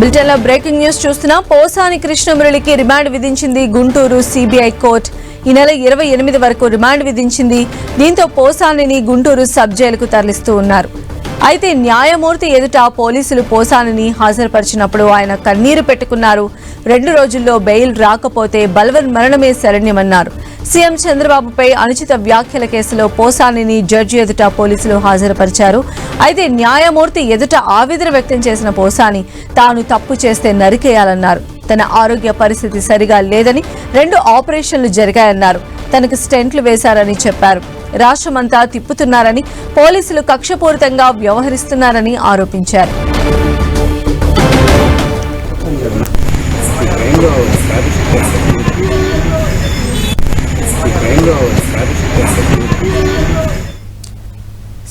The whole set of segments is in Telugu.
బులెటిన్లో బ్రేకింగ్ న్యూస్ చూస్తున్నా పోసాని కృష్ణమురళికి రిమాండ్ విధించింది గుంటూరు సిబిఐ కోర్టు. ఈ నెల ఇరవై ఎనిమిది వరకు రిమాండ్ విధించింది. దీంతో పోసానిని గుంటూరు సబ్ జైలుకు తరలిస్తూ ఉన్నారు. అయితే న్యాయమూర్తి ఎదుట పోలీసులు పోసానిని హాజరుపరిచినప్పుడు ఆయన కన్నీరు పెట్టుకున్నారు. రెండు రోజుల్లో బెయిల్ రాకపోతే బలవన్ మరణమే శరణ్యమన్నారు. సీఎం చంద్రబాబుపై అనుచిత వ్యాఖ్యల కేసులో పోసానిని జడ్జి ఎదుట పోలీసులు హాజరుపరిచారు. అయితే న్యాయమూర్తి ఎదుట ఆవేదన వ్యక్తం చేసిన పోసాని తాను తప్పు చేస్తే నరికేయాలన్నారు. తన ఆరోగ్య పరిస్థితి సరిగా లేదని రెండు ఆపరేషన్లు జరిగాయన్నారు. తనకు స్టెంట్లు వేశారని చెప్పారు. రాష్ట్రమంతా తిప్పుతున్నారని పోలీసులు కక్షపూరితంగా వ్యవహరిస్తున్నారని ఆరోపించారు. ఈ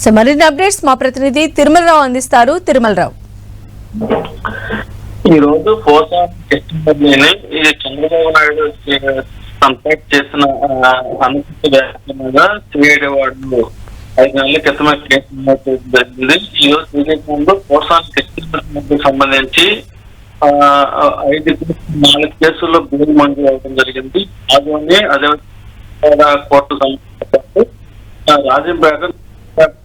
సో మరిన్ని అప్డేట్స్ మా ప్రతినిధి తిరుమలరావు అందిస్తారు. తిరుమలరావు. ఈ రోజు పోసా కృష్ణమూర్తిని చంద్రబాబు నాయుడు కంప్లైంట్ చేసిన ఆ, సిఐడి ఐదు నెలల క్రితమే కేసు నమోదు జరిగింది. ఈ రోజు శ్రీకాకుళంలో ప్రోత్సాహం కృష్ణమూర్తికి సంబంధించి ఐదు నాలుగు కేసుల్లో బెయిల్ మంజూరు అవ్వడం జరిగింది. అదే అదే కోర్టు సంబంధించి రాజంపేట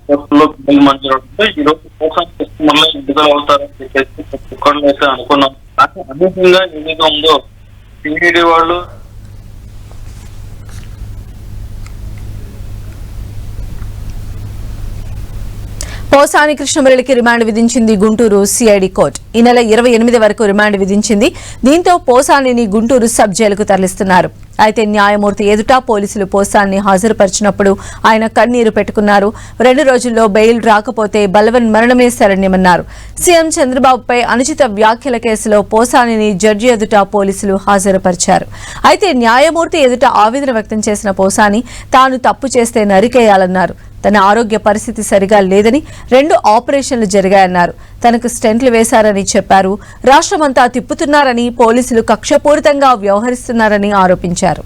కోర్టులో బిల్ మంజూరు అవుతుంది ఈ రోజు కోసం కస్టమర్లు విడుదల అవుతారని చెప్పేసి ఒక్కళ్ళు అయితే అనుకున్నాం. కానీ అనూహ్యంగా ఏదైతే ఉందో టీడీ వాళ్ళు పోసాని కృష్ణమురళికి రిమాండ్ విధించింది గుంటూరు సిఐడి కోర్టు. ఈ నెల ఇరవై ఎనిమిది వరకు రిమాండ్ విధించింది. దీంతో పోసానిని గుంటూరు సబ్ జైలుకు తరలిస్తున్నారు. అయితే న్యాయమూర్తి ఎదుట పోలీసులు పోసాన్ని హాజరుపరిచినప్పుడు ఆయన కన్నీరు పెట్టుకున్నారు. రెండు రోజుల్లో బెయిల్ రాకపోతే బలవన్ మరణమే శరణ్యమన్నారు. సీఎం చంద్రబాబుపై అనుచిత వ్యాఖ్యల కేసులో పోసానిని జడ్జి ఎదుట పోలీసులు హాజరుపరిచారు. అయితే న్యాయమూర్తి ఎదుట ఆవేదన వ్యక్తం చేసిన పోసాని తాను తప్పు చేస్తే నరికేయాలన్నారు. తన ఆరోగ్య పరిస్థితి సరిగా లేదని రెండు ఆపరేషన్లు జరిగాయన్నారు. తనకు స్టెంట్లు వేశారని చెప్పారు. రాష్ట్రమంతా తిప్పుతున్నారని పోలీసులు కక్షపూరితంగా వ్యవహరిస్తున్నారని ఆరోపించారు.